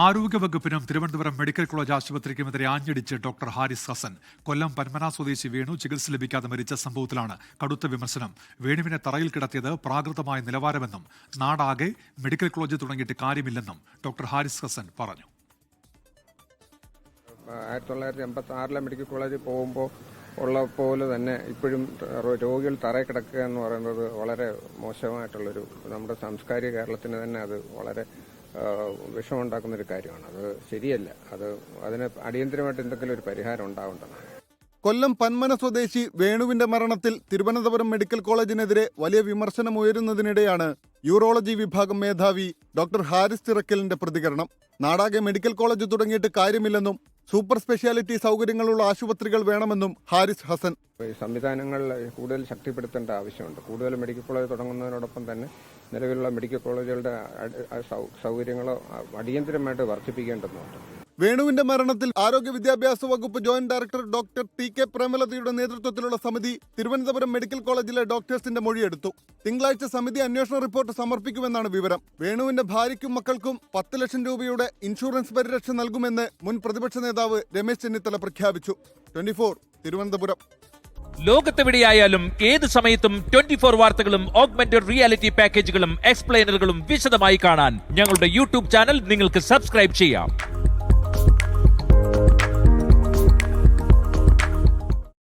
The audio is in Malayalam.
ആരോഗ്യവകുപ്പിനും തിരുവനന്തപുരം മെഡിക്കൽ കോളേജ് ആശുപത്രിക്കുമെതിരെ ആഞ്ഞടിച്ച് ഡോക്ടർ ഹാരിസ് ഹസൻ. കൊല്ലം പന്മന സ്വദേശി വേണു ചികിത്സ ലഭിക്കാതെ മരിച്ച സംഭവത്തിലാണ് കടുത്ത വിമർശനം. വേണുവിനെ തറയിൽ കിടത്തിയത് പ്രാകൃതമായ നിലവാരമെന്നും നാടാകെ മെഡിക്കൽ കോളേജ് തുടങ്ങിയിട്ട് കാര്യമില്ലെന്നും ഡോക്ടർ ഹാരിസ് ഹസൻ പറഞ്ഞു. ആയിരത്തി തൊള്ളായിരത്തി എൺപത്തി ആറിലെ മെഡിക്കൽ കോളേജിൽ പോകുമ്പോൾ ഉള്ള പോലെ തന്നെ ഇപ്പോഴും രോഗികൾ തറയിൽ കിടക്കുക എന്ന് പറയുന്നത് വളരെ മോശമായിട്ടുള്ളൊരു നമ്മുടെ സാംസ്കാരിക കേരളത്തിന് തന്നെ അത് വളരെ ആ, വിഷമമുണ്ടാക്കുന്ന ഒരു കാര്യമാണ്. അത് ശരിയല്ല. അത് അതിന് അടിയന്തരമായിട്ട് എന്തെങ്കിലും ഒരു പരിഹാരം ഉണ്ടാവേണ്ടതാണ് കൊല്ലം പന്മന സ്വദേശി വേണുവിന്റെ മരണത്തിൽ തിരുവനന്തപുരം മെഡിക്കൽ കോളേജിനെതിരെ വലിയ വിമർശനം ഉയരുന്നതിനിടെയാണ് യൂറോളജി വിഭാഗം മേധാവി ഡോക്ടർ ഹാരിസ് ചിറക്കലിന്റെ പ്രതികരണം. നാടാകെ മെഡിക്കൽ കോളേജ് തുടങ്ങിയിട്ട് കാര്യമില്ലെന്നും സൂപ്പർ സ്പെഷ്യാലിറ്റി സൗകര്യങ്ങളുള്ള ആശുപത്രികൾ വേണമെന്നും ഹാരിസ് ഹസൻ. സംവിധാനങ്ങൾ കൂടുതൽ ശക്തിപ്പെടുത്തേണ്ട ആവശ്യമുണ്ട്. കൂടുതൽ മെഡിക്കൽ കോളേജ് തുടങ്ങുന്നതിനോടൊപ്പം തന്നെ നിലവിലുള്ള മെഡിക്കൽ കോളേജുകളുടെ സൗകര്യങ്ങളോ അടിയന്തരമായിട്ട് വർദ്ധിപ്പിക്കേണ്ടതുണ്ട്. വേണുവിന്റെ മരണത്തിൽ ആരോഗ്യ വിദ്യാഭ്യാസ വകുപ്പ് joint director doctor T K പ്രേമലതയുടെ നേതൃത്വത്തിലുള്ള സമിതി തിരുവനന്തപുരം മെഡിക്കൽ കോളേജിലെ ഡോക്ടേഴ്സിന്റെ മൊഴിയെടുത്തു. തിങ്കളാഴ്ച സമിതി അന്വേഷണ റിപ്പോർട്ട് സമർപ്പിക്കുമെന്നാണ് വിവരം. വേണുവിന്റെ ഭാര്യയ്ക്കും മക്കൾക്കും പത്ത് ലക്ഷം രൂപയുടെ ഇൻഷുറൻസ് പരിരക്ഷ നൽകുമെന്ന് മുൻ പ്രതിപക്ഷ നേതാവ് രമേശ് ചെന്നിത്തല പ്രഖ്യാപിച്ചു. ട്വന്റി തിരുവനന്തപുരം. ലോകത്തെവിടെയായാലും ഏത് സമയത്തും ട്വന്റി ഫോർ വാർത്തകളും ഓഗ്മെന്റഡ് റിയാലിറ്റി പാക്കേജുകളും എക്സ്പ്ലെയിനറുകളും വിശദമായി കാണാൻ ഞങ്ങളുടെ യൂട്യൂബ് ചാനൽ നിങ്ങൾക്ക് സബ്സ്ക്രൈബ് ചെയ്യാം.